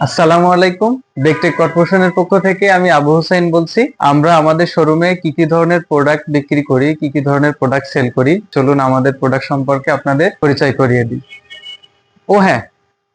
আসসালামু আলাইকুম। বেকটেক কর্পোরেশনের পক্ষ থেকে আমি আবু হোসেন বলছি। আমরা আমাদের শোরুমে কি কি ধরনের প্রোডাক্ট বিক্রি করি, কি কি ধরনের প্রোডাক্ট সেল করি? চলুন আমাদের প্রোডাক্ট সম্পর্কে আপনাদের পরিচয় করিয়ে দিই। ও হ্যাঁ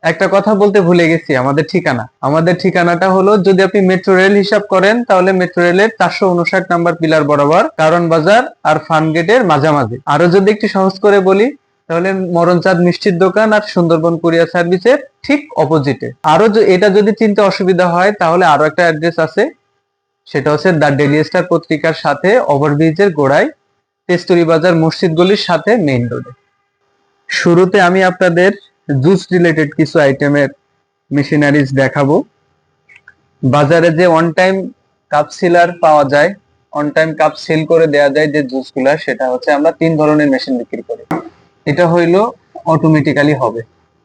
একটা কথা বলতে ভুলে গেছি, আমাদের ঠিকানা। আমাদের ঠিকানাটা হলো, যদি আপনি মেট্রো রেল হিসাব করেন, তাহলে মেট্রো রেলের চারশো উনষাট নাম্বার পিলার বরাবর কারণ বাজার আর ফান গেটের মাঝামাঝি। আরও যদি একটু সহজ করে বলি তাহলে মরণচাঁদ মিষ্টির দোকান আর সুন্দরবন কুরিয়ার সার্ভিসের ঠিক অপোজিটে। আরও এটা যদি চিনতে অসুবিধা হয়, তাহলে আরও একটা অ্যাড্রেস আছে। সেটা হচ্ছে দ্য ডেলি স্টার পত্রিকার সাথে ওভারব্রিজের গোড়ায়, তেস্তুরি বাজার মসজিদ গলির সাথে মেইন রোডে। শুরুতে আমি আপনাদের জুস রিলেটেড কিছু আইটেমের মেশিনারিজ দেখাবো। বাজারে যে অন টাইম কাপ সিলার পাওয়া যায় অন টাইম কাপ সেল করে দেওয়া যায় যে জুসগুলা, সেটা হচ্ছে আমরা তিন ধরনের মেশিন বিক্রি করি। এটা হইল অটোমেটিক্যালি হবে।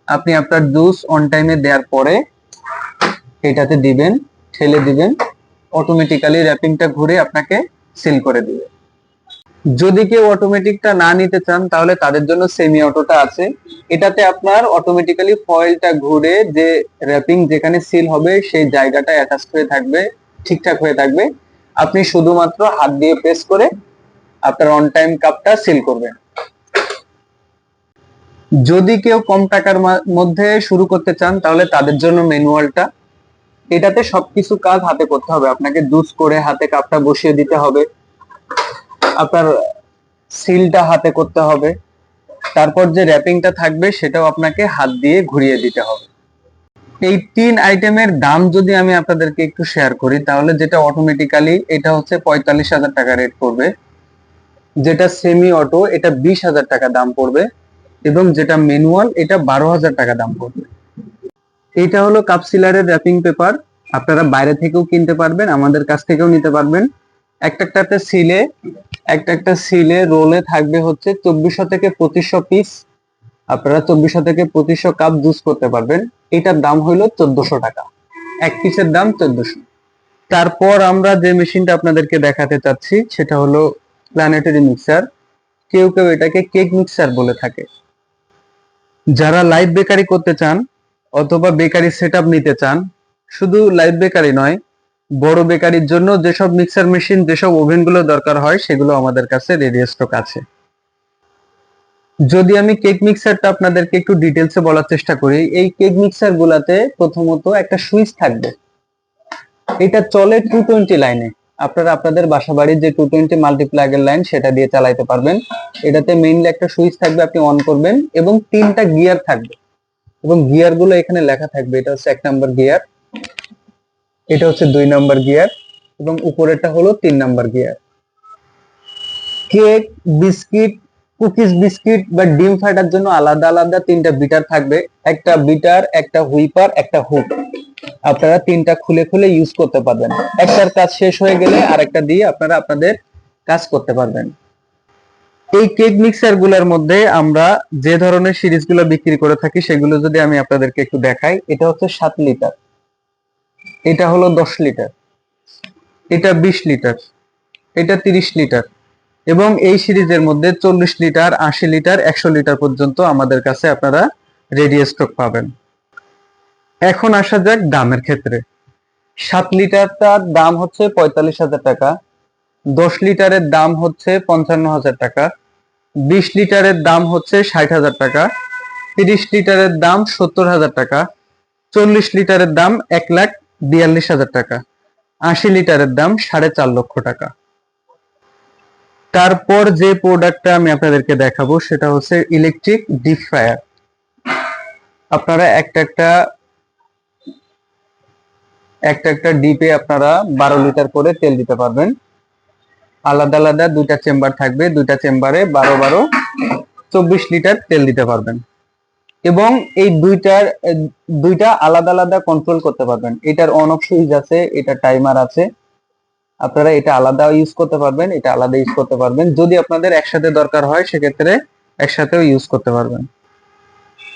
আপনি আপনার জুস অন টাইমে দেওয়ার পরে এটাতে দিবেন, ঠেলে দিবেন অটোমেটিক্যালি র্যাপিংটা ঘুরে আপনাকে সিল করে দিবে। যদি কেউ অটোমেটিকটা না নিতে চান, তাহলে তাদের জন্য সেমি অটোটা আছে। এটাতে আপনার অটোমেটিক্যালি ফয়েলটা ঘুরে যে র্যাপিং যেখানে সিল হবে, সেই জায়গাটা অ্যাটাচ হয়ে থাকবে, ঠিকঠাক হয়ে থাকবে। আপনি শুধুমাত্র হাত দিয়ে প্রেস করে আপনার অন টাইম কাপটা সিল করবেন। যদি কেউ কম টাকার মধ্যে শুরু করতে চান, তাহলে তাদের জন্য ম্যানুয়ালটা। এটাতে সবকিছু কাজ হাতে করতে হবে। আপনাকে জুস করে হাতে কাপটা বসিয়ে দিতে হবে। আপনার সিলটা হাতে করতে হবে। তারপর যে র্যাপিংটা থাকবে, সেটাও আপনাকে হাত দিয়ে ঘুরিয়ে দিতে হবে। এই তিন আইটেমের দাম যদি আমি আপনাদেরকে একটু শেয়ার করি, তাহলে যেটা অটোমেটিক্যালি এটা হচ্ছে পঁয়তাল্লিশ হাজার টাকা রেট পড়বে। যেটা সেমি অটো এটা বিশ হাজার টাকা দাম পড়বে। এবং যেটা ম্যানুয়াল এটা বারো হাজার টাকা দাম পড়বে। এটা হলো কাপসিলারের র্যাপিং পেপার আপনারা বাইরে থেকেও কিনতে পারবেন, আমাদের কাছ থেকেও নিতে পারবেন। একটা একটাতে সিলে একটা একটা সিলে রোলে থাকবে হচ্ছে চব্বিশশো থেকে পঁচিশশো পিস আপনারা চব্বিশশো থেকে পঁচিশশো কাপ জুস করতে পারবেন। এটার দাম হইল চোদ্দশো টাকা। এক পিসের দাম চোদ্দশো। তারপর আমরা যে মেশিনটা আপনাদেরকে দেখাতে চাচ্ছি, সেটা হলো প্ল্যানেটারি মিক্সার কেউ কেউ এটাকে কেক মিক্সার বলে থাকে। যারা লাইভ বেকারি করতে চান অথবা বেকারি সেটআপ নিতে চান, শুধু লাইভ বেকারি নয়, বড় বেকারির জন্য যেসব মিক্সার মেশিন যেসব ওভেনগুলো দরকার হয়, সেগুলো আমাদের কাছে রেডি স্টক আছে। যদি আমি কেক মিক্সারটা আপনাদেরকে একটু ডিটেলসে বলার চেষ্টা করি, এই কেক মিক্সার গুলাতে প্রথমত একটা সুইচ থাকবে। এটা চলে টু টোয়েন্টি লাইনে আপনারা আপনাদের বাসা বাড়ির যে টু টোয়েন্টি মাল্টিপ্লাগের লাইন সেটা দিয়ে চালাইতে পারবেন। এটাতে মেইনলি একটা সুইচ থাকবে, আপনি অন করবেন এবং তিনটা গিয়ার থাকবে। এবং গিয়ারগুলো এখানে লেখা থাকবে, এটা হচ্ছে এক নম্বর গিয়ার এটা হচ্ছে দুই নম্বর গিয়ার এবং উপরেরটা হলো তিন number gear cake, biscuit cookies biscuit বা ডিম ফাটার জন্য আলাদা আলাদা তিনটা বিটার থাকবে। একটা বিটার, একটা হুইপার, একটা হুক। আপনারা তিনটা খুলে খুলে ইউজ করতে পারবেন। একটার কাজ শেষ হয়ে গেলে আরেকটা দিয়ে আপনারা আপনাদের কাজ করতে পারবেন। এই কেক মিক্সারগুলোর মধ্যে আমরা যে ধরনের সিরিজগুলো বিক্রি করে থাকি, সেগুলো যদি আমি আপনাদেরকে একটু দেখাই, এটা হচ্ছে সাত লিটার। এটা হলো দশ লিটার। এটা বিশ লিটার। এটা তিরিশ লিটার। এবং এই সিরিজের মধ্যে চল্লিশ লিটার, আশি লিটার, একশো লিটার পর্যন্ত আমাদের কাছে আপনারা রেডি স্টক পাবেন। এখন আসা যাক দামের ক্ষেত্রে। সাত লিটারটার দাম হচ্ছে পঁয়তাল্লিশ হাজার টাকা, দশ লিটারের দাম হচ্ছে পঞ্চান্ন হাজার টাকা, বিশ লিটারের দাম হচ্ছে ষাট হাজার টাকা, তিরিশ লিটারের দাম সত্তর হাজার টাকা, চল্লিশ লিটারের দাম এক লাখ বিয়াল্লিশ হাজার টাকা, আশি লিটারের দাম সাড়ে চার লক্ষ টাকা। তারপর যে প্রোডাক্টটা আমি আপনাদেরকে দেখাবো, সেটা হচ্ছে ইলেকট্রিক ডিপ ফ্রায়ার আপনারা একটা একটা একটা একটা ডিপে আপনারা বারো লিটার করে তেল দিতে পারবেন। আলাদা আলাদা দুইটা চেম্বার থাকবে, দুইটা চেম্বারে বারো বারো চব্বিশ লিটার তেল দিতে পারবেন। এবং এই দুইটার, দুইটা আলাদা আলাদা কন্ট্রোল করতে পারবেন। এটার অন অফ সুইচ আছে, এটা টাইমার আছে। আপনারা এটা আলাদা ইউজ করতে পারবেন, এটা আলাদা ইউজ করতে পারবেন। যদি আপনাদের একসাথে দরকার হয়, সেক্ষেত্রে একসাথেও ইউজ করতে পারবেন।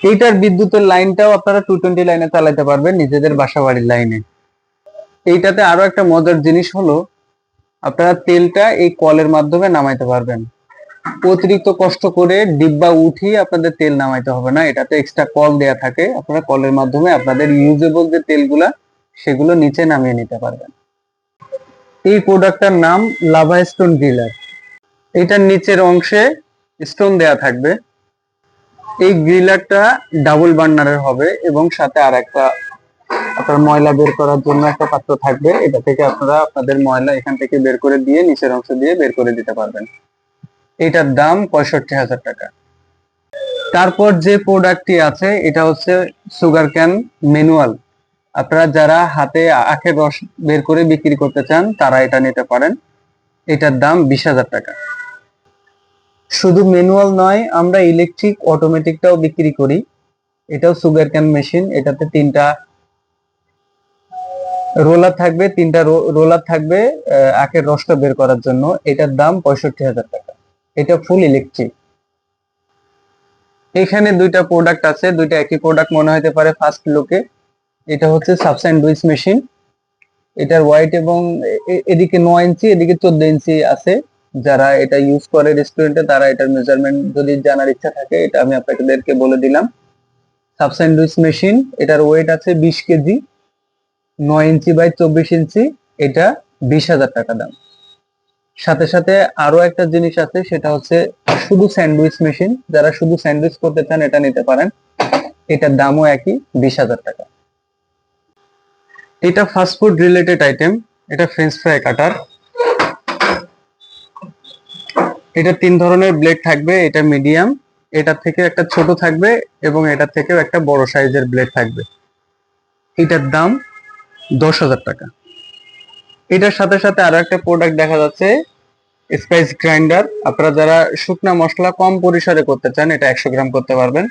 এইটার বিদ্যুতের লাইনটাও আপনারা টু টোয়েন্টি লাইনে চালাতে পারবেন, নিজেদের বাসা বাড়ির লাইনে এইটাতে আরও একটা মজার জিনিস হলো, আপনারা তেলটা এই কলের মাধ্যমে নামাইতে পারবেন। অতিরিক্ত কষ্ট করে ডিব্বা উঠিয়ে আপনাদের তেল নামাইতে হবে না, এটাতে এক্সট্রা কল দেয়া থাকে। আপনারা কলের মাধ্যমে আপনাদের ইউজেবল যে তেলগুলা, সেগুলো নিচে নামিয়ে নিতে পারবেন। এই প্রোডাক্টটার নাম লাভা স্টোন গ্রিলার এটার নিচের অংশে স্টোন দেয়া থাকবে। এই গ্রিলারটা ডাবল বার্নারের হবে এবং সাথে আর একটা আপনার ময়লা বের করার জন্য একটা পাত্র থাকবে। এটা থেকে আপনারা আপনাদের ময়লা এখান থেকে বের করে দিয়ে নিচের অংশ দিয়ে বের করে দিতে পারবেন। এটার দাম পঁয়ষট্টি হাজার টাকা। তারপর যে প্রোডাক্টটি আছে, এটা হচ্ছে সুগার ক্যান ম্যানুয়াল। আপনারা যারা হাতে আখের রস বের করে বিক্রি করতে চান, তারা এটা নিতে পারেন। এটার দাম বিশ হাজার টাকা। শুধু ম্যানুয়াল নয়, আমরা ইলেকট্রিক অটোমেটিকটাও বিক্রি করি। এটাও সুগার ক্যান মেশিন, এটাতে তিনটা রোলার থাকবে, তিনটা রোলার থাকবে আখের রসটা বের করার জন্য। এটার দাম পঁয়ষট্টি হাজার টাকা। এটা ফুল ইলেকট্রিক। এখানে দুইটা প্রোডাক্ট আছে, দুইটা একই প্রোডাক্ট মনে হতে পারে ফার্স্ট লুকে এটা হচ্ছে সাবস্যান্ডউইচ মেশিন। এটার ওয়াইট এবং এদিকে নয় ইঞ্চি, এদিকে চোদ্দ ইঞ্চি আছে। যারা এটা ইউজ করে রেস্টুরেন্টে তারা এটার মেজারমেন্ট যদি জানার ইচ্ছা থাকে, এটা আমি আপনাদেরকে বলে দিলাম। সাবস্যান্ডউইচ মেশিন, এটার ওয়েট আছে বিশ কেজি। নয় ইঞ্চি বাই চব্বিশ ইঞ্চি, এটা বিশ হাজার টাকা দাম। সাথে সাথে আরও একটা জিনিস আছে, সেটা হচ্ছে শুধু স্যান্ডউইচ মেশিন। যারা শুধু স্যান্ডউইচ করতে চান, এটা নিতে পারেন। এটার দামও একই, বিশ হাজার টাকা। এটা ফাস্ট ফুড রিলেটেড আইটেম এটা ফ্রেঞ্চ ফ্রাই কাটার এটা তিন ধরনের ব্লেড থাকবে, এটা মিডিয়াম এটা থেকে একটা ছোট থাকবে এবং এটা থেকেও একটা বড় সাইজের ব্লেড থাকবে। এটার দাম দশ হাজার টাকা। এটার সাথে সাথে আরও একটা প্রোডাক্ট দেখা যাচ্ছে স্পাইস গ্রাইন্ডার আপনারা যারা শুকনা মশলা কম পরিসরে করতে চান, এটা একশো গ্রাম করতে পারবেন।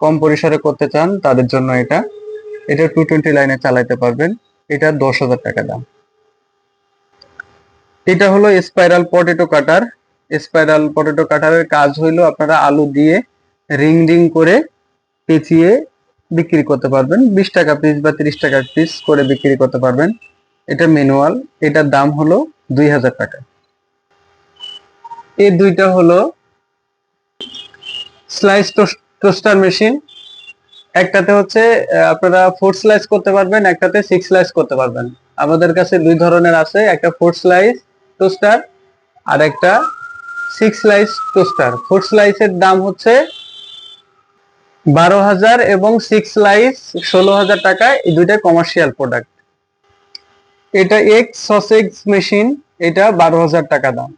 কম পরিসরে করতে চান, তাদের জন্য এটা। এটা টু টোয়েন্টি লাইনে চালাইতে পারবেন। এটা দশ হাজার টাকা দাম। এটা হলো spiral potato cutter spiral potato কাটারের কাজ হইল আপনারা আলু দিয়ে রিং রিং করে পেঁচিয়ে বিক্রি করতে পারবেন। বিশ টাকা পিস বা তিরিশ টাকা পিস করে বিক্রি করতে পারবেন। এটা ম্যানুয়াল এটার দাম হলো দুই হাজার টাকা। এই দুইটা হলো স্লাইস টোস্টার মেশিন একটাতে হচ্ছে আপনারা ফোর স্লাইস করতে পারবেন, একটাতে সিক্স স্লাইস করতে পারবেন। আমাদের কাছে দুই ধরনের আছে, একটা ফোর স্লাইস টোস্টার আর একটা সিক্স স্লাইস টোস্টার ফোর স্লাইসের দাম হচ্ছে বারো হাজার এবং সিক্স স্লাইস ষোলো হাজার টাকা এই দুইটা কমার্শিয়াল প্রোডাক্ট এটা এক্স সসেক্স মেশিন এটা বারো হাজার টাকা দাম।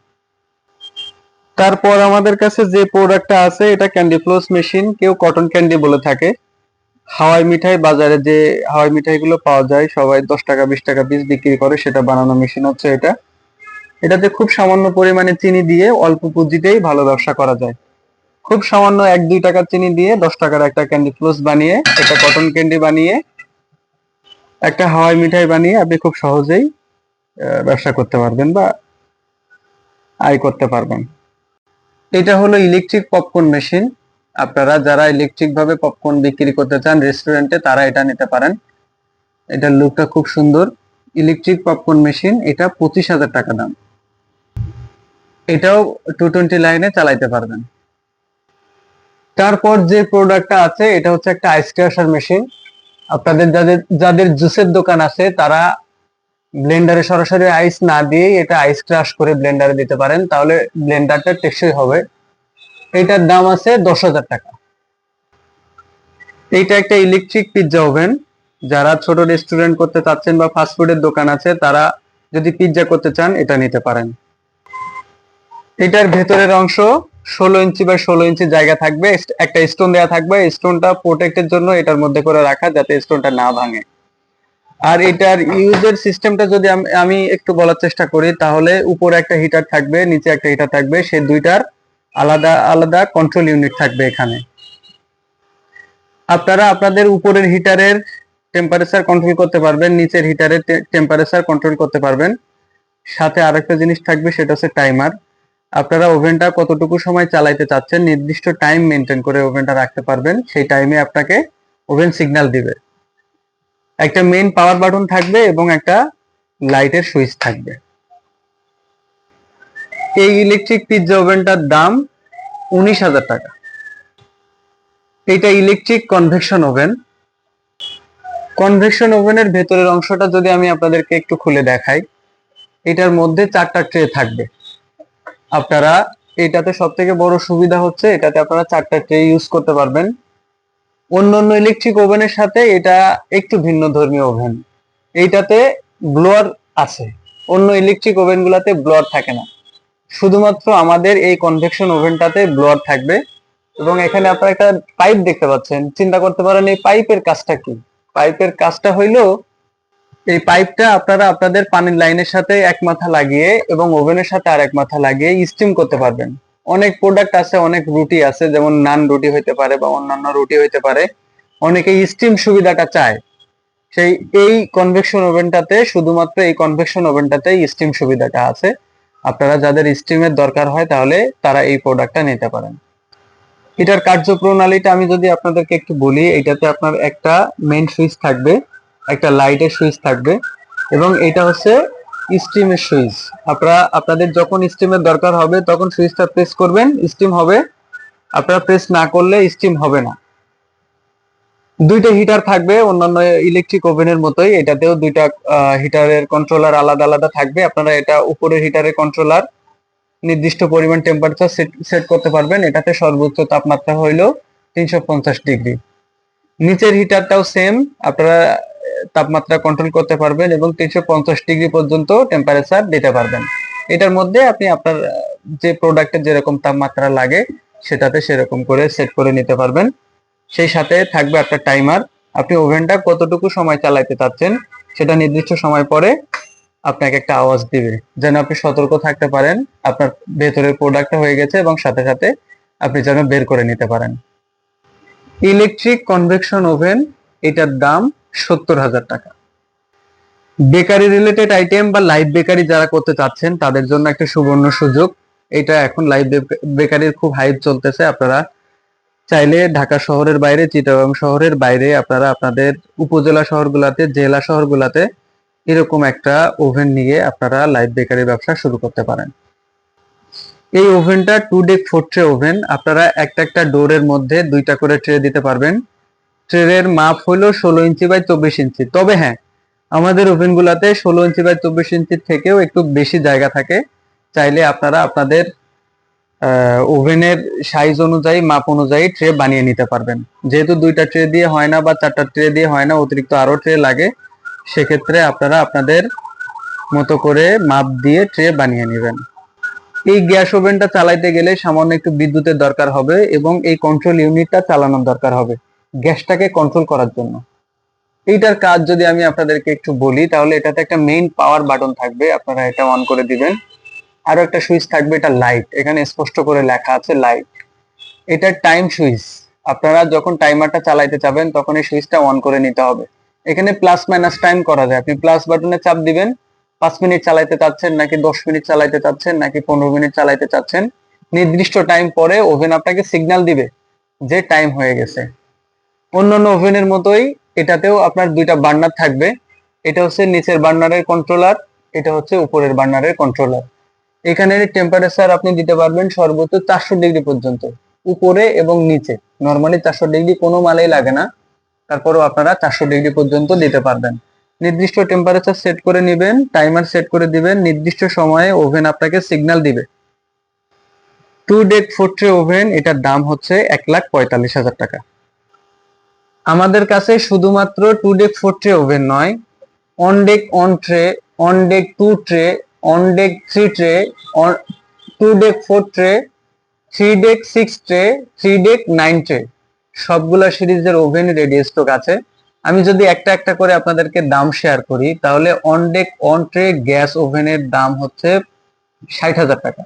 তারপর আমাদের কাছে যে প্রোডাক্টটা আছে, এটা ক্যান্ডি ফ্লোস মেশিন কেউ কটন ক্যান্ডি বলে থাকে। হাওয়াই মিঠাই, বাজারে যে হাওয়াই মিঠাই গুলো পাওয়া যায়, সবাই দশ টাকা, বিশ টাকা পিস বিক্রি করে, সেটা বানানো মেশিন হচ্ছে এটা। এটাতে খুব সামান্য পরিমাণে চিনি দিয়ে অল্প পুঁজিতেই ভালো ব্যবসা করা যায়। খুব সামান্য এক, দুই টাকার চিনি দিয়ে দশ টাকার একটা ক্যান্ডি ফ্লোস বানিয়ে, একটা কটন ক্যান্ডি বানিয়ে, একটা হাওয়াই মিঠাই বানিয়ে আপনি খুব সহজেই ব্যবসা করতে পারবেন বা আয় করতে পারবেন। এটা হলো ইলেকট্রিক পপকর্ন মেশিন আপনারা যারা ইলেকট্রিক ভাবে পপকর্ন বিক্রি করতে চান রেস্টুরেন্টে তারা এটা নিতে পারেন। এটার লুকটা খুব সুন্দর। ইলেকট্রিক পপকর্ন মেশিন এটা পঁচিশ হাজার টাকা দাম। এটাও টু টোয়েন্টি লাইনে চালাইতে পারবেন। তারপর যে প্রোডাক্টটা আছে, এটা হচ্ছে একটা আইস ক্রাশার মেশিন আপনাদের যাদের যাদের জুসের দোকান আছে, তারা ব্লেন্ডারে সরাসরি আইস না দিয়ে এটা আইস ক্রাশ করে ব্লেন্ডারে দিতে পারেন। তাহলে ব্লেন্ডারটা টেকসই হবে। এটার দাম আছে দশ হাজার টাকা। এইটা একটা ইলেকট্রিক পিৎজা ওভেন যারা ছোট রেস্টুরেন্ট করতে চাচ্ছেন বা ফাস্টফুডের দোকান আছে, তারা যদি পিৎজা করতে চান, এটা নিতে পারেন। এটার ভেতরের অংশ ষোলো ইঞ্চি বা ষোলো ইঞ্চি জায়গা থাকবে। একটা স্টোন দেওয়া থাকবে। স্টোনটা প্রোটেক্টের জন্য এটার মধ্যে করে রাখা যাতে স্টোনটা না ভাঙে। আর এটার ইউজের সিস্টেমটা যদি আম- একটু বলার চেষ্টা করি, তাহলে উপরে একটা হিটার থাকবে, নিচে একটা হিটার থাকবে। সেই দুইটার আলাদা আলাদা কন্ট্রোল ইউনিট থাকবে এখানে। আপনারা আপনাদের উপরের হিটারের টেম্পারেচার কন্ট্রোল করতে পারবেন, নিচের হিটারের টেম্পারেচার কন্ট্রোল করতে পারবেন। সাথে আরেকটা জিনিস থাকবে, সেটা হচ্ছে টাইমার আপনারা ওভেনটা কতটুকু সময় চালাইতে চাচ্ছেন, নির্দিষ্ট টাইম মেনটেন করে ওভেনটা রাখতে পারবেন। সেই টাইমে আপনাকে ওভেন সিগন্যাল দিবে। একটা মেইন পাওয়ার বাটন থাকবে এবং একটা লাইটের সুইচ থাকবে। এই ইলেকট্রিক পিৎজা ওভেনটার দাম উনিশ হাজার টাকা। এটা ইলেকট্রিক কনভেকশন ওভেন কনভেকশন ওভেনের ভেতরের অংশটা যদি আমি আপনাদেরকে একটু খুলে দেখাই, এটার মধ্যে চারটা ট্রে থাকবে। আপনারা এটাতে সব থেকে বড় সুবিধা হচ্ছে, এটাতে আপনারা চারটা ট্রে ইউজ করতে পারবেন। অন্যান্য ইলেকট্রিক ওভেনের সাথে এটা একটু ভিন্ন ধর্মীয় ওভেন এইটাতে ব্লোয়ার আছে। অন্য ইলেকট্রিক ওভেনগুলোতে ব্লোয়ার থাকে না। শুধুমাত্র আমাদের এই কনভেকশন ওভেনটাতে ব্লোয়ার থাকবে এবং এখানে আপনারা একটা পাইপ দেখতে পাচ্ছেন। চিন্তা করতে পারেন এই পাইপের কাজটা কি? পাইপের কাজটা হইল এই পাইপটা আপনারা আপনাদের পানির লাইনের সাথে এক মাথা লাগিয়ে এবং ওভেনের সাথে আর এক মাথা লাগিয়ে স্টিম করতে পারবেন। অনেক প্রোডাক্ট আছে, অনেক রুটি আছে, যেমন নান রুটি হইতে পারে বা অন্যান্য রুটি হইতে পারে। অনেকে স্টিম সুবিধাটা চায়। সেই এই কনভেকশন ওভেনটাতে শুধুমাত্র এই কনভেকশন ওভেনটাতে স্টিম সুবিধাটা আছে। আপনারা যাদের স্টিমের দরকার হয় তাহলে তারা এই প্রোডাক্টটা নিতে পারেন। এটার কার্যপ্রণালীটা আমি যদি আপনাদেরকে একটু বলি, এটাতে আপনার একটা মেইন সুইচ থাকবে, একটা লাইটের সুইচ থাকবে এবং এটা হচ্ছে স্টিমের সুইচ আপনারা, আপনাদের যখন স্টিমের দরকার হবে, তখন সুইচটা প্রেস করবেন স্টিম হবে। আপনারা প্রেস না করলে স্টিম হবে না। দুইটা হিটার থাকবে, অন্যান্য ইলেকট্রিক ওভেনের মতোই। এটাতেও দুইটা হিটারের কন্ট্রোলার আলাদা আলাদা থাকবে। আপনারা এটা উপরের হিটারের কন্ট্রোলার নির্দিষ্ট পরিমাণ টেম্পারেচার সেট করতে পারবেন। এটাতে সর্বোচ্চ তাপমাত্রা হইল তিনশো পঞ্চাশ ডিগ্রি। নিচের হিটারটাও সেম আপনারা তাপমাত্রা কন্ট্রোল করতে পারবেন এবং তিনশো পঞ্চাশ ডিগ্রি পর্যন্ত টেম্পারেচার দিতে পারবেন। এটার মধ্যে আপনি আপনার যে প্রোডাক্টের যেরকম তাপমাত্রা লাগে, সেটাতে সেরকম করে সেট করে নিতে পারবেন। সেই সাথে থাকবে একটা টাইমার আপনি ওভেনটা কতটুকু সময় চালাইতে চাচ্ছেন, সেটা নির্দিষ্ট সময় পরে আপনাকে একটা আওয়াজ দিবে। যেন আপনি সতর্ক থাকতে পারেন, আপনার ভেতরের প্রোডাক্টটা হয়ে গেছে এবং সাথে সাথে আপনি যেন বের করে নিতে পারেন। ইলেকট্রিক কনভেকশন ওভেন এটার দাম সত্তর হাজার টাকা। বেকারি রিলেটেড আইটেম বা লাইভ বেকারি যারা করতে চাচ্ছেন, তাদের জন্য একটা সুবর্ণ সুযোগ। এটা এখন লাইভ বেকারির খুব হাইপ চলতেছে, আপনারা চাইলে ঢাকা শহরের বাইরে, চিটাগাং শহরের বাইরে আপনারা আপনাদের উপজেলা শহরগুলাতে, জেলা শহরগুলাতে এরকম একটা ওভেন নিয়ে আপনারা লাইভ বেকারি ব্যবসা শুরু করতে পারেন। এই ওভেনটা two deck four tray oven আপনারা একটা একটা ডোরের মধ্যে দুইটা করে ট্রে দিতে পারবেন। ট্রের মাপ হলো ষোলো ইঞ্চি বাই চব্বিশ ইঞ্চি। তবে হ্যাঁ আমাদের ওভেনগুলাতে ষোলো ইঞ্চি বাই চব্বিশ ইঞ্চির থেকেও একটু বেশি জায়গা থাকে। চাইলে আপনারা আপনাদের ওভেনের সাইজ অনুযায়ী, মাপ অনুযায়ী ট্রে বানিয়ে নিতে পারবেন। যেহেতু দুইটা ট্রে দিয়ে হয় না বা চারটা ট্রে দিয়ে হয় না, অতিরিক্ত আরও ট্রে লাগে, সেক্ষেত্রে আপনারা আপনাদের মতো করে মাপ দিয়ে ট্রে বানিয়ে নেবেন। এই গ্যাস ওভেনটা চালাইতে গেলে সামান্য একটু বিদ্যুতের দরকার হবে এবং এই কন্ট্রোল ইউনিটটা চালানোর দরকার হবে গ্যাসটাকে কন্ট্রোল করার জন্য। এইটার কাজ যদি আমি আপনাদেরকে একটু বলি, তাহলে এটাতে একটা মেইন পাওয়ার বাটন থাকবে, আপনারা এটা অন করে দিবেন। আরও একটা সুইচ থাকবে, এটা লাইট এখানে স্পষ্ট করে লেখা আছে লাইট এটা টাইম সুইচ। আপনারা যখন টাইমারটা চালাইতে চাবেন, তখন এই সুইচটা অন করে নিতে হবে। এখানে প্লাস মাইনাস টাইম করা যায়। আপনি প্লাস বাটনে চাপ দিবেন, পাঁচ মিনিট চালাইতে চাচ্ছেন, নাকি দশ মিনিট চালাইতে চাচ্ছেন, নাকি পনেরো মিনিট চালাইতে চাচ্ছেন, নির্দিষ্ট টাইম পরে ওভেন আপনাকে সিগন্যাল দিবে যে টাইম হয়ে গেছে। অন্যান্য ওভেনের মতোই এটাতেও আপনার দুইটা বার্নার থাকবে। এটা হচ্ছে নিচের বার্নারের কন্ট্রোলার এটা হচ্ছে উপরের বার্নারের কন্ট্রোলার এখানে টেম্পারেচার আপনি দিতে পারবেন সর্বোচ্চ চারশো ডিগ্রি পর্যন্ত। উপরে এবং নিচে। নর্মালি চারশো ডিগ্রি কোনো মালেই লাগে না। তারপরেও আপনারা চারশো ডিগ্রি পর্যন্ত দিতে পারবেন। নির্দিষ্ট টেম্পারেচার সেট করে নেবেন টাইমার সেট করে দিবেন, নির্দিষ্ট সময়ে ওভেন আপনাকে সিগন্যাল দিবে। Two deck four tray oven এটার দাম হচ্ছে এক লাখ পঁয়তাল্লিশ হাজার টাকা। আমাদের কাছে শুধুমাত্র two deck four tray oven নয় one deck one tray one deck two tray one deck three tray two deck four tray three deck six tray three deck nine tray সবগুলা সিরিজের ওভেন রেডি স্টক আছে। আমি যদি একটা একটা করে আপনাদেরকে দাম শেয়ার করি, তাহলে one deck one tray gas ওভেনের দাম হচ্ছে ষাট হাজার টাকা।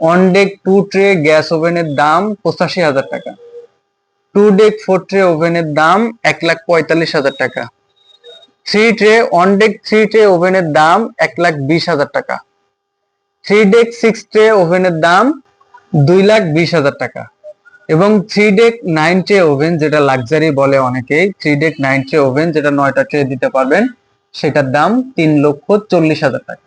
One deck two tray gas ওভেনের দাম পঁচাশি হাজার টাকা। টু ডেক ফোর ট্রে ওভেনের দাম এক লাখ পঁয়তাল্লিশ হাজার টাকা। Three tray one deck three tray ওভেনের দাম এক লাখ বিশ হাজার টাকা। থ্রি ডেক সিক্স ট্রে ওভেনের দাম দুই লাখ বিশ হাজার টাকা। এবং three deck nine tray oven যেটা লাক্সারি বলে অনেকেই three deck nine tray oven যেটা নয়টা ট্রে দিতে পারবেন, সেটার দাম তিন লক্ষ চল্লিশ হাজার টাকা।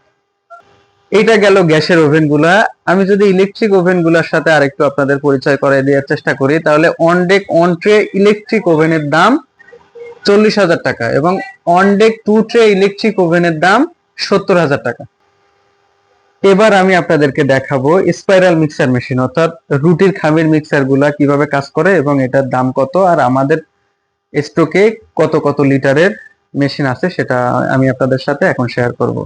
এটা গেল গ্যাসের ওভেনগুলা আমি যদি ইলেকট্রিক ওভেনগুলার সাথে আরেকটু আপনাদের পরিচয় করে দেওয়ার চেষ্টা করি, তাহলে one deck one tray electric ওভেনের দাম চল্লিশ হাজার টাকা এবং one deck two tray electric ওভেনের দাম সত্তর হাজার টাকা। এবার আমি আপনাদেরকে দেখাবো স্পাইরাল মিক্সার মেশিন অর্থাৎ রুটির খামির মিক্সারগুলা কীভাবে কাজ করে এবং এটার দাম কত আর আমাদের স্টকে কত কত লিটারের মেশিন আছে সেটা আমি আপনাদের সাথে এখন শেয়ার করব।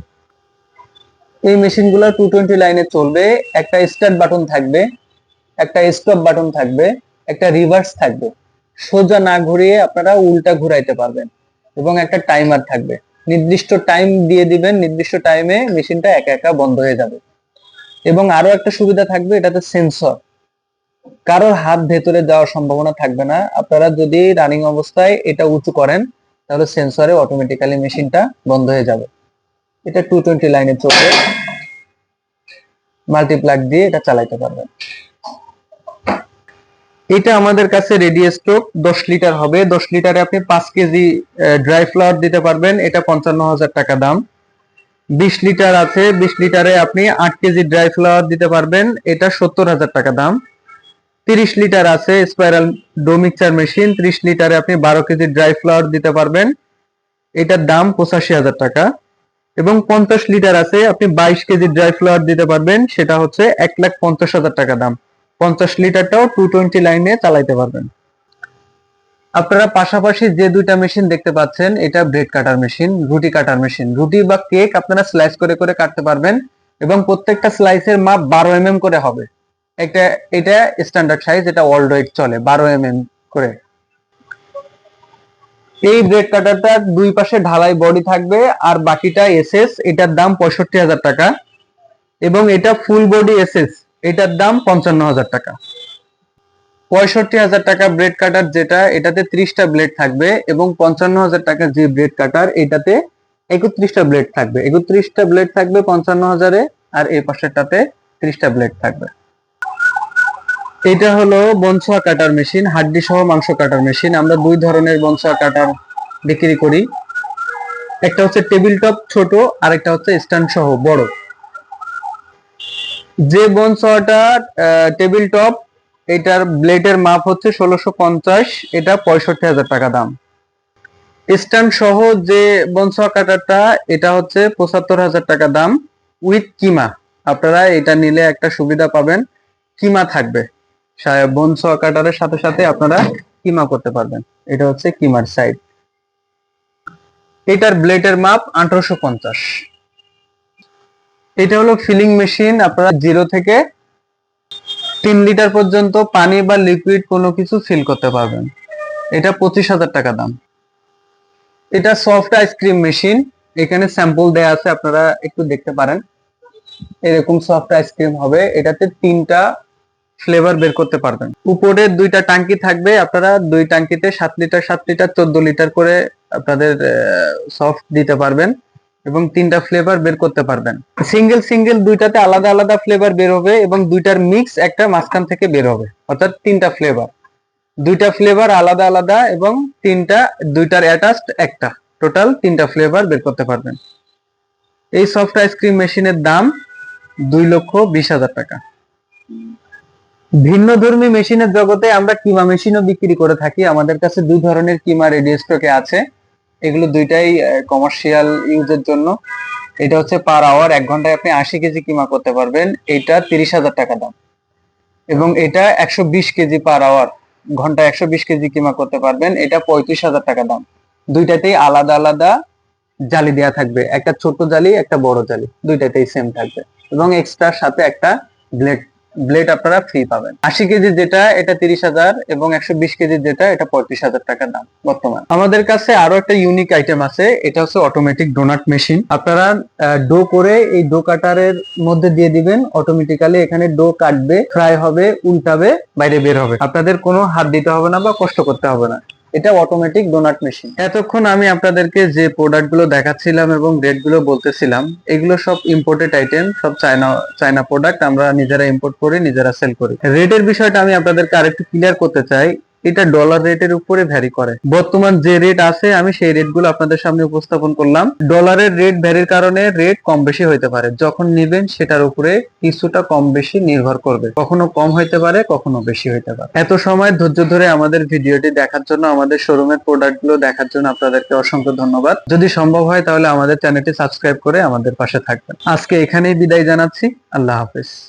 এই মেশিনগুলো টু টোয়েন্টি লাইনে চলবে, একটা স্টার্ট বাটন থাকবে, একটা স্টপ বাটন থাকবে, একটা রিভার্স থাকবে। সোজা না ঘুরিয়ে আপনারা উল্টা ঘুরাইতে পারবেন। এবং একটা টাইমার থাকবে। নির্দিষ্ট টাইম দিয়ে দিবেন, নির্দিষ্ট টাইমে মেশিনটা একা একা বন্ধ হয়ে যাবে। এবং আরও একটা সুবিধা থাকবে, এটাতে সেন্সর কারোর হাত ভেতরে যাওয়ার সম্ভাবনা থাকবে না। আপনারা যদি রানিং অবস্থায় এটা উঁচু করেন, তাহলে সেন্সরে অটোমেটিক্যালি মেশিনটা বন্ধ হয়ে যাবে। এটা টু টোয়েন্টি লাইনে চলবে। মাল্টিপ্লাগ দিয়ে এটা চালাইতে পারবেন। এটা আমাদের কাছে রেডি স্টক দশ লিটার হবে। দশ লিটারে আপনি পাঁচ কেজি ড্রাই ফ্লাওয়ার দিতে পারবেন। এটা পঞ্চান্ন হাজার টাকা দাম। বিশ লিটার আছে। বিশ লিটারে আপনি আট কেজি ড্রাই ফ্লাওয়ার দিতে পারবেন। এটা সত্তর হাজার টাকা দাম। তিরিশ লিটার আছে স্পাইরাল ডো মিক্সার মেশিন ত্রিশ লিটারে আপনি বারো কেজি ড্রাই ফ্লাওয়ার দিতে পারবেন। এটার দাম পঁচাশি হাজার টাকা। এবং পঞ্চাশ লিটার আছে, আপনি বাইশ কেজি ড্রাই ফ্লাওয়ার দিতে পারবেন। সেটা হচ্ছে এক লাখ পঞ্চাশ হাজার টাকা দাম। পঞ্চাশ লিটারটাও টু টোয়েন্টি লাইনে চালাইতে পারবেন। আপনারা পাশাপাশি যে দুইটা মেশিন দেখতে পাচ্ছেন, এটা ব্রেড কাটার মেশিন রুটি কাটার মেশিন রুটি বা কেক আপনারা স্লাইস করে করে কাটতে পারবেন এবং প্রত্যেকটা স্লাইসের মাপ বারো এম করে হবে। একটা এটা স্ট্যান্ডার্ড সাইজ এটা ওয়ার্ল্ড ওয়াইড চলে, বারো এম করে। এই ব্রেড কাটারটার দুই পাশে ঢালাই বডি থাকবে, আর বাকিটা এসএস এটার দাম পঁয়ষট্টি হাজার টাকা। এবং এটা ফুল বডি এসএস এটার দাম পঞ্চান্ন হাজার টাকা। পঁয়ষট্টি হাজার টাকা ব্রেড কাটার যেটা, এটাতে ত্রিশটা ব্লেড থাকবে এবং পঞ্চান্ন হাজার টাকা যে ব্রেড কাটার, এটাতে একত্রিশটা ব্লেড থাকবে। একত্রিশটা ব্লেড থাকবে পঞ্চান্ন হাজারে আর এই পাশেরটাতে ত্রিশটা ব্লেড থাকবে। এটা হলো বনসোয়া কাটার মেশিন হাড্ডি সহ মাংস কাটার মেশিন। আমরা দুই ধরনের বনসোয়া কাটার বিক্রি করি। একটা হচ্ছে টেবিল টপ ছোট আর একটা হচ্ছে স্ট্যান্ড সহ বড়। যে বনসোয়াটা টেবিল টপ, এটার ব্লেডের মাপ হচ্ছে ষোলোশো পঞ্চাশ, এটা পঁয়ষট্টি হাজার টাকা দাম। স্ট্যান্ড সহ যে বনসোয়া কাটারটা এটা হচ্ছে পঁচাত্তর হাজার টাকা দাম উইথ কিমা। আপনারা এটা নিলে একটা সুবিধা পাবেন, কিমা থাকবে। বনসোয়া কাটারের সাথে সাথে আপনারা কিমা করতে পারবেন। এটা হচ্ছে কিমার সাইড এটার ব্লেডের মাপ আঠারোশো পঞ্চাশ। এটা হলো ফিলিং মেশিন আপনারা জিরো থেকে তিন লিটার পর্যন্ত পানি বা লিকুইড কোনো কিছু ফিল করতে পারবেন। এটা পঁচিশ হাজার টাকা দাম। এটা সফট আইসক্রিম মেশিন এখানে স্যাম্পল দেয়া আছে, আপনারা একটু দেখতে পারেন। এরকম সফট আইসক্রিম হবে, এটাতে তিনটা ফ্লেভার বের করতে পারবেন। উপরে দুইটা টাঙ্কি থাকবে, আপনারা দুই টাঙ্কিতে সাত লিটার সাত লিটার চোদ্দ লিটার করে আপনাদের সফট দিতে পারবেন। এবং তিনটা ফ্লেভার বের করতে পারবেন। সিঙ্গেল সিঙ্গেল দুইটাতে আলাদা আলাদা ফ্লেভার বের হবে এবং দুইটার মিক্স একটা মাঝখান থেকে বের হবে। অর্থাৎ তিনটা ফ্লেভার দুইটা ফ্লেভার আলাদা আলাদা এবং তিনটা, দুইটার অ্যাটাচড একটা। টোটাল তিনটা ফ্লেভার বের করতে পারবেন। এই সফট আইসক্রিম মেশিনের দাম দুই লক্ষ বিশ হাজার টাকা। ভিন্ন ধর্মী মেশিনের জগতে আমরা কিমা মেশিনও বিক্রি করে থাকি। আমাদের কাছে দুই ধরনের কিমা রেডিও স্টকে আছে। এগুলো দুইটাই কমার্শিয়াল ইউজের জন্য। এটা হচ্ছে পার আওয়ার এক ঘন্টায় আপনি আশি কেজি কিমা করতে পারবেন। এটা তিরিশ হাজার টাকা দাম। এবং এটা একশো বিশ কেজি পার আওয়ার ঘন্টায় একশো বিশ কেজি কিমা করতে পারবেন। এটা পঁয়ত্রিশ হাজার টাকা দাম। দুইটাতেই আলাদা আলাদা জালি দেওয়া থাকবে। একটা ছোট জালি, একটা বড় জালি। দুইটাতেই সেম থাকবে। এবং এক্সট্রার সাথে একটা ব্লেড ব্লেড আপনারা ফ্রি পাবেন। আশি কেজি যেটা, এটা তিরিশ হাজার এবং একশো বিশ কেজি যেটা, এটা পঁয়ত্রিশ হাজার টাকা দাম বর্তমান। আমাদের কাছে আরও একটা ইউনিক আইটেম আছে, এটা হচ্ছে অটোমেটিক ডোনাট মেশিন আপনারা ডো করে এই ডো কাটারের মধ্যে দিয়ে দিবেন অটোমেটিক্যালি এখানে ডো কাটবে ফ্রাই হবে, উল্টাবে, বাইরে বের হবে। আপনাদের কোনো হাত দিতে হবে না বা কষ্ট করতে হবে না। এটা অটোমেটিক ডোনাট মেশিন এতক্ষণ আমি আপনাদেরকে যে প্রোডাক্টগুলো দেখাচ্ছিলাম এবং রেটগুলো বলতেছিলাম, এগুলো সব ইম্পোর্টেড আইটেম সব চায়না চায়না প্রোডাক্ট আমরা নিজেরা ইম্পোর্ট করি, নিজেরা সেল করি। রেটের বিষয়টা আমি আপনাদেরকে আরেকটু ক্লিয়ার করতে চাই। এটা ডলার রেটের উপরে ভ্যারি করে। বর্তমান যে রেট আছে, আমি সেই রেটগুলো আপনাদের সামনে উপস্থাপন করলাম। ডলারের রেট ভ্যারির কারণে রেট কম বেশি হইতে পারে। যখন নেবেন, সেটার উপরে কিছুটা কম বেশি নির্ভর করবে। কখনো কম হইতে পারে, কখনো বেশি হইতে পারে। এত সময় ধৈর্য ধরে আমাদের ভিডিওটি দেখার জন্য, আমাদের শোরুমের প্রোডাক্টগুলো দেখার জন্য আপনাদেরকে অসংখ্য ধন্যবাদ। যদি সম্ভব হয়, তাহলে আমাদের চ্যানেলটি সাবস্ক্রাইব করে আমাদের পাশে থাকবেন। আজকে এখানেই বিদায় জানাচ্ছি। আল্লাহ হাফেজ।